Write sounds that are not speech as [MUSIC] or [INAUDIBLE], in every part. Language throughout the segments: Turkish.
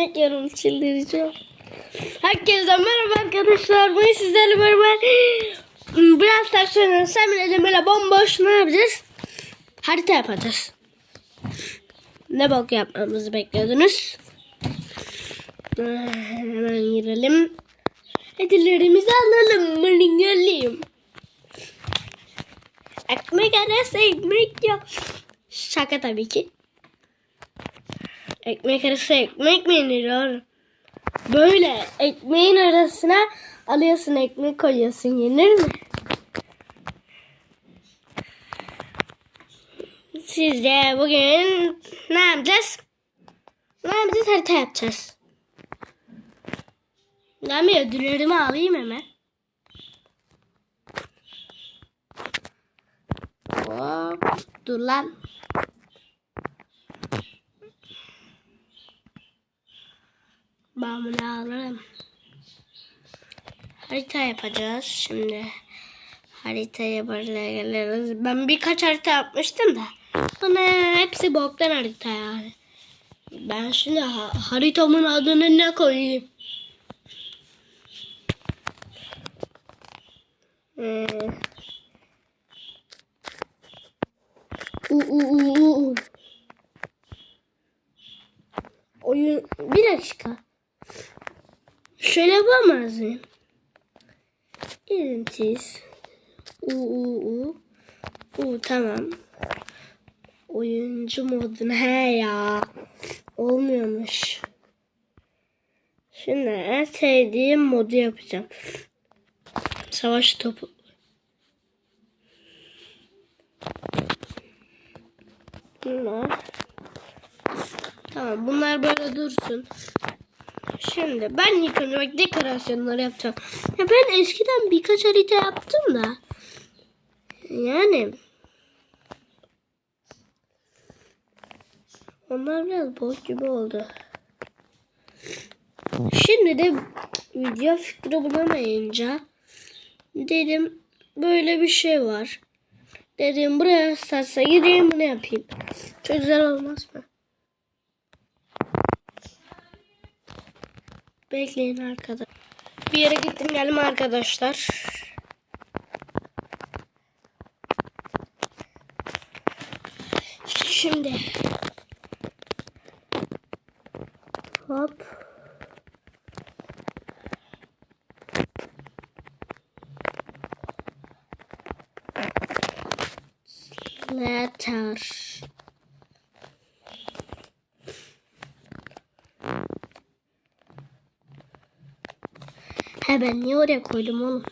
ekmek yiyorum çıldıracağım. Herkese merhaba arkadaşlar. Bugün sizlerle beraber [GASPS] biraz taksiyonun sen böyle bomboş ne yapacağız? Harita yapacağız. Ne bok yapmamızı bekliyordunuz? Ee, Hemen girelim. Hediyelerimizi alalım. Mırıngalıyım. Ekmek arası ekmek yok. Şaka tabii ki. Ekmek arası ekmek mi yenir oğlum? Böyle ekmeğin arasına alıyorsun ekmek koyuyorsun yenir mi? Sizce bugün ne yapacağız? Ne yapacağız? Harita yapacağız. Ben bir ödüllerimi alayım hemen. Hop. Dur lan. Ben bunu alırım. Harita yapacağız şimdi. Harita yaparız. Ben birkaç harita yapmıştım da. Bana hepsi boktan harita yani. Ben şimdi ha- haritamın adını ne koyayım? Ee. Oyun bir dakika. Şöyle yapamaz mıyım? İzinsiz. U u u. U tamam. Oyuncu moduna he ya. Olmuyormuş. Şimdi en sevdiğim modu yapacağım. Savaş topu. Bunlar. Tamam bunlar böyle dursun. Şimdi ben ilk önce bak dekorasyonları yapacağım. Ya ben eskiden birkaç harita yaptım da. Yani. Onlar biraz boş gibi oldu. Şimdi de video fikri bulamayınca dedim böyle bir şey var. Dedim buraya sarsa gireyim bunu yapayım. Çok güzel olmaz mı? Bekleyin arkadaşlar. Bir yere gittim geldim arkadaşlar. Şimdi hop He ben niye oraya koydum oğlum?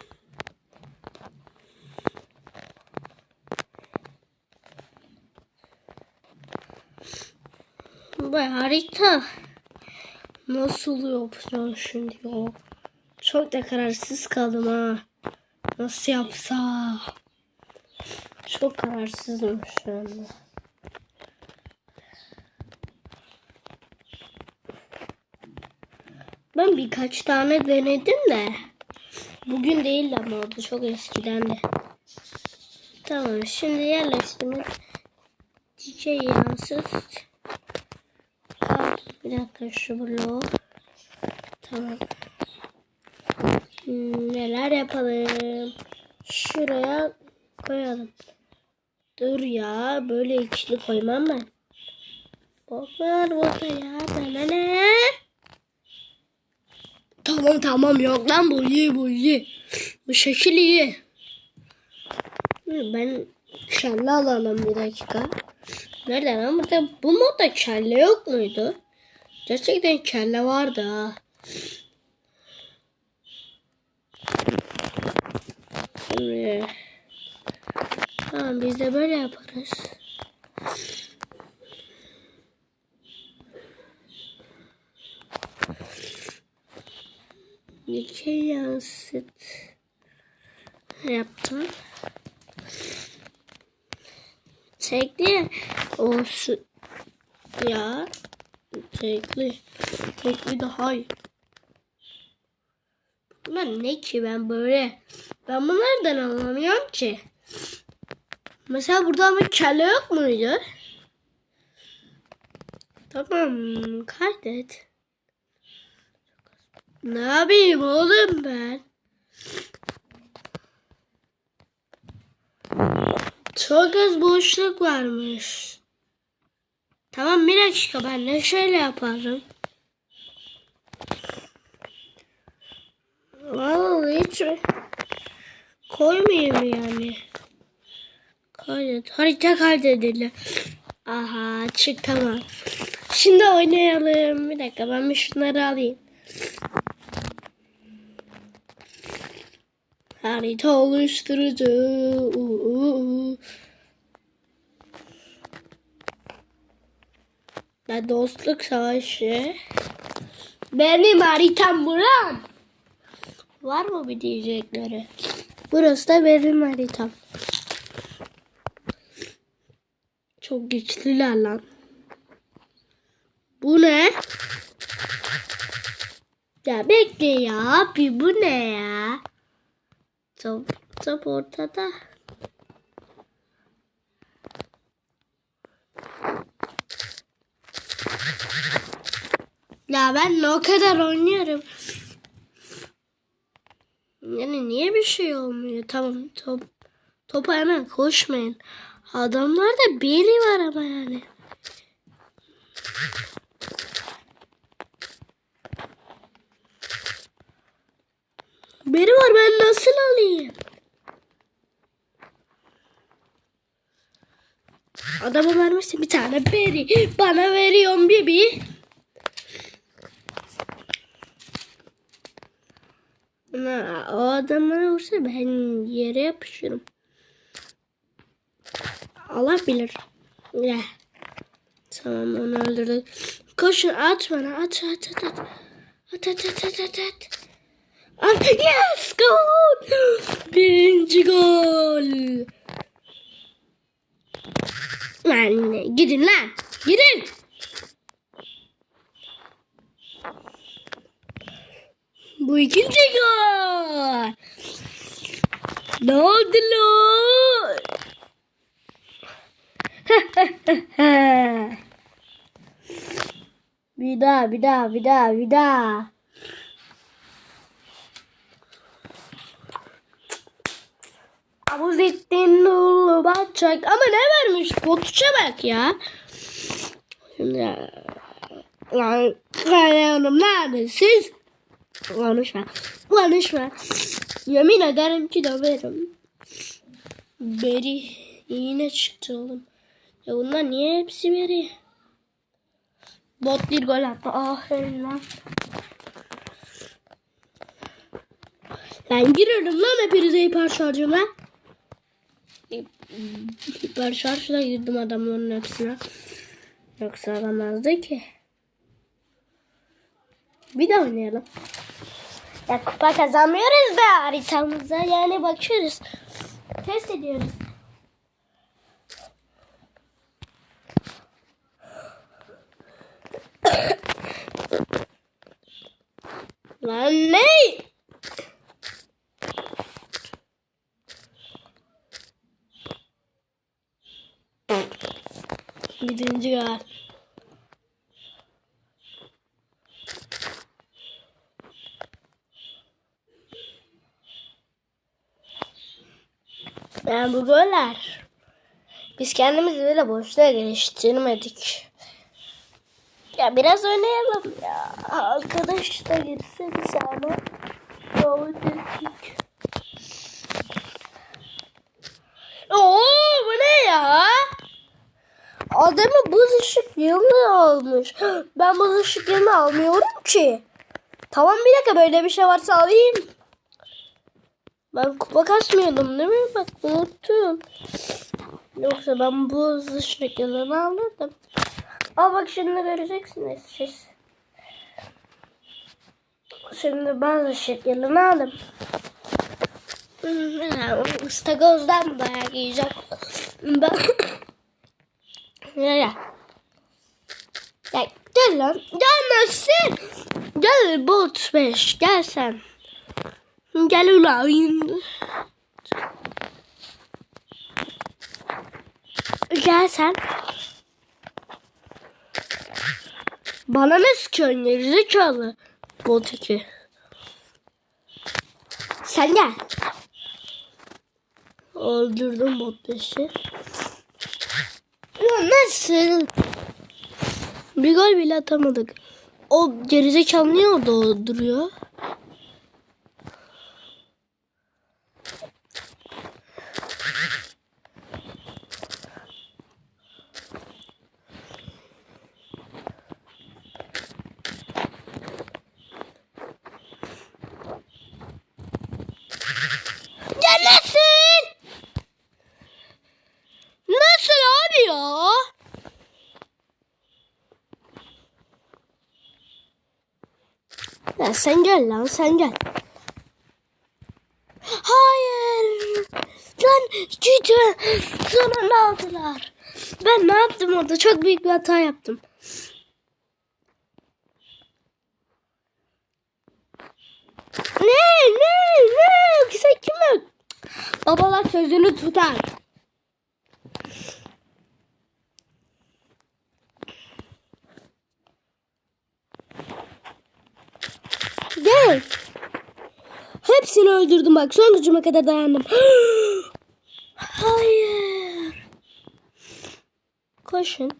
Bu harita nasıl yapacağım şimdi ya? Çok da kararsız kaldım ha. Nasıl yapsa? Çok kararsızım şu anda. Ben birkaç tane denedim de. Bugün değil ama oldu. Çok eskiden de. Tamam şimdi yerleştirmek. Çiçeği yansıt. Al, bir dakika şu bloğu. Tamam. Hmm, neler yapalım? Şuraya koyalım. Dur ya böyle ikili koymam ben. Boklar boklar ya bana ne? Tamam tamam yok lan bu iyi bu iyi. Bu şekil iyi. Ben kelle alalım bir dakika. Nereden ama burada bu modda kelle yok muydu? Gerçekten kelle vardı ha. Tamam biz de böyle yaparız. Dike yansıt yaptım. Tekli olsun ya tekli tekli daha iyi. Bunlar ne ki ben böyle ben bunlardan anlamıyorum ki. Mesela burada ama kelle yok muydu? Tamam kaydet. Ne yapayım oğlum ben? Çok az boşluk varmış. Tamam bir dakika ben de şöyle yaparım. Vallahi hiç koymayayım yani. Kaydet. Harita kaydedildi. Aha çık tamam. Şimdi oynayalım. Bir dakika ben bir şunları alayım. Harita oluşturucu. Uuu. Ben dostluk savaşı. Benim haritam buram. Var mı bir diyecekleri? Burası da benim haritam. Çok güçlüler lan. Bu ne? Ya bekle ya abi bu ne ya? Top, top ortada. Ya ben o kadar oynuyorum. Yani niye bir şey olmuyor? Tamam top topa hemen koşmayın. Adamlarda biri var ama yani. Biri var ben nasıl alayım? Adama vermişsin bir tane beri. Bana veriyorsun bibi. Ha, o adam vursa ben yere yapışırım. Allah bilir. Ya. Tamam onu öldürdük. Koşun at bana at at at at. At at at at at at. Yes gol. Birinci gol. Lan gidin lan. Gidin. Bu ikinci gol. Ne oldu lan? [LAUGHS] bir daha, bir daha, bir daha, bir daha. Abuzettin Nurlu Batçak. Ama ne vermiş? Botuça bak ya. Şimdi Lan Kaya Hanım neredesiniz? Konuşma. Konuşma. Yemin ederim ki döverim. Beri yine çıktı oğlum. Ya bunlar niye hepsi beri? Bot bir gol attı. Aferin lan. Ben giriyorum lan hepinize hiper şarjıma. Hiper şarjla girdim adamların hepsine. Yoksa alamazdı ki. Bir daha oynayalım. Ya kupa kazanmıyoruz da haritamıza yani bakıyoruz. Test ediyoruz. Lan ne? Birinci gol. Yani bu goller. Biz kendimizi böyle boşluğa geliştirmedik. Ya biraz oynayalım ya. Arkadaş da girse bir sana. Davet ettik. Oo bu ne ya? Adamı yılını almış. [GASPS] Ben buz ışık yılını almıyorum ki. Tamam bir dakika böyle bir şey varsa alayım. Ben kupa kasmıyordum değil mi? Bak unuttum. Yoksa ben bu ışık yılını alırdım. Al bak şimdi göreceksiniz siz. Şimdi ışık yılını aldım. Ustagoz'dan bayağı giyeceğim. Ben... [LAUGHS] ya Ya gel lan. Gelmesin. Gel bot 5 gel sen. Gel ulan. Gel sen. Bana ne sıkıyorsun gerizekalı? Bot 2. Sen gel. Öldürdüm bot beşi. Ya nasıl? Bir gol bile atamadık. O gerizekalı niye orada duruyor? Ya nasıl? Nasıl abi ya? Ya sen gel lan sen gel. Hayır. Lan gücü sonunda aldılar. Ben ne yaptım orada? Çok büyük bir hata yaptım. Ne ne ne? Sen kimi? Babalar sözünü tutar. Gel. Hepsini öldürdüm bak. Son gücüme kadar dayandım. [GASPS] Hayır. Koşun.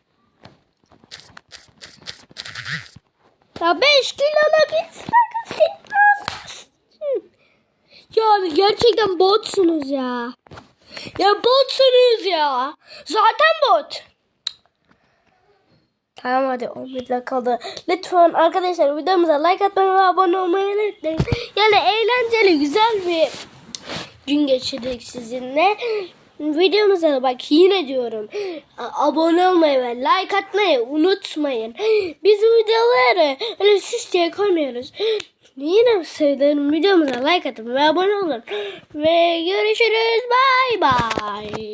Ya 5 kiloluk istakas Ya gerçekten botsunuz ya. Ya botsunuz ya. Zaten bot. Tamam hadi 11 dakika kaldı. Lütfen arkadaşlar videomuza like atmayı ve abone olmayı unutmayın. Yani eğlenceli güzel bir gün geçirdik sizinle. Videomuza da bak yine diyorum. Abone olmayı ve like atmayı unutmayın. Biz videoları öyle süs diye koymuyoruz. Yine söylüyorum videomuza like atın ve abone olun. Ve görüşürüz. Bay bay.